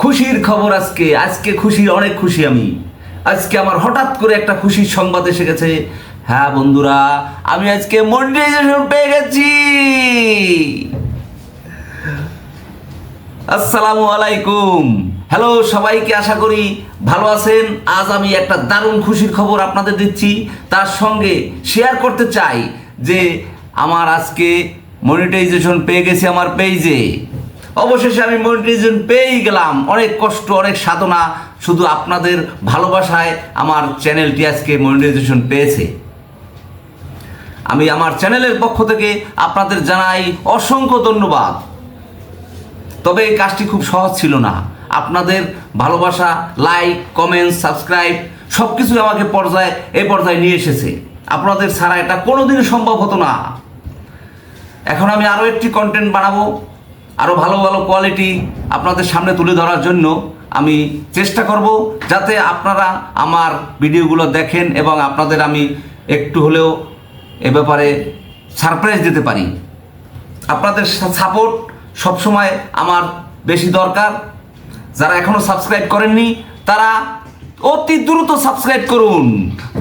খুশির খবর আজকে আজকে খুশি অনেক খুশি আমি। আজকে আমার হঠাৎ করে একটা খুশির সংবাদ এসে গেছে। হ্যাঁ বন্ধুরা, আমি আজকে মনিটাইজেশন পেয়ে গেছি। আসসালামু আলাইকুম। হ্যালো, সবাইকে আশা করি ভালো আছেন। আজ আমি একটা দারুণ খুশির খবর আপনাদের দিচ্ছি। তার সঙ্গে শেয়ার করতে চাই যে আমার আজকে মনিটাইজেশন পেয়ে গেছি আমার পেজে অবশেষে আমি মনিটাইজেশন পেয়েই গেলাম। অনেক কষ্ট, অনেক সাধনা, শুধু আপনাদের ভালোবাসায় আমার চ্যানেলটি আজকে মনিটাইজেশন পেয়েছে। আমি আমার চ্যানেলের পক্ষ থেকে আপনাদের জানাই অসংখ্য ধন্যবাদ। তবে এই কাজটি খুব সহজ ছিল না। আপনাদের ভালোবাসা লাইক কমেন্ট সাবস্ক্রাইব সব কিছু আমাকে পর্যায়ে এই পর্যায়ে নিয়ে এসেছে। আপনাদের ছাড়া এটা কোনোদিনই সম্ভব হতো না। এখন আমি আরও একটি কন্টেন্ট বানাবো। আরও ভালো ভালো কোয়ালিটি আপনাদের সামনে তুলে ধরার জন্য আমি চেষ্টা করব যাতে আপনারা আমার ভিডিওগুলো দেখেন এবং আপনাদের আমি একটু হলেও এ ব্যাপারে সারপ্রাইজ দিতে পারি। আপনাদের সাপোর্ট সবসময় আমার বেশি দরকার। যারা এখনও সাবস্ক্রাইব করেননি, তারা অতি দ্রুত সাবস্ক্রাইব করুন।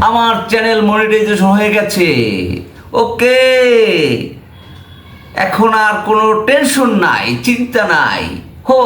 আমার চ্যানেল মনিটাইজেশন হয়ে গেছে। ওকে এখন আর কোনো টেনশন নাই চিন্তা নাই। হো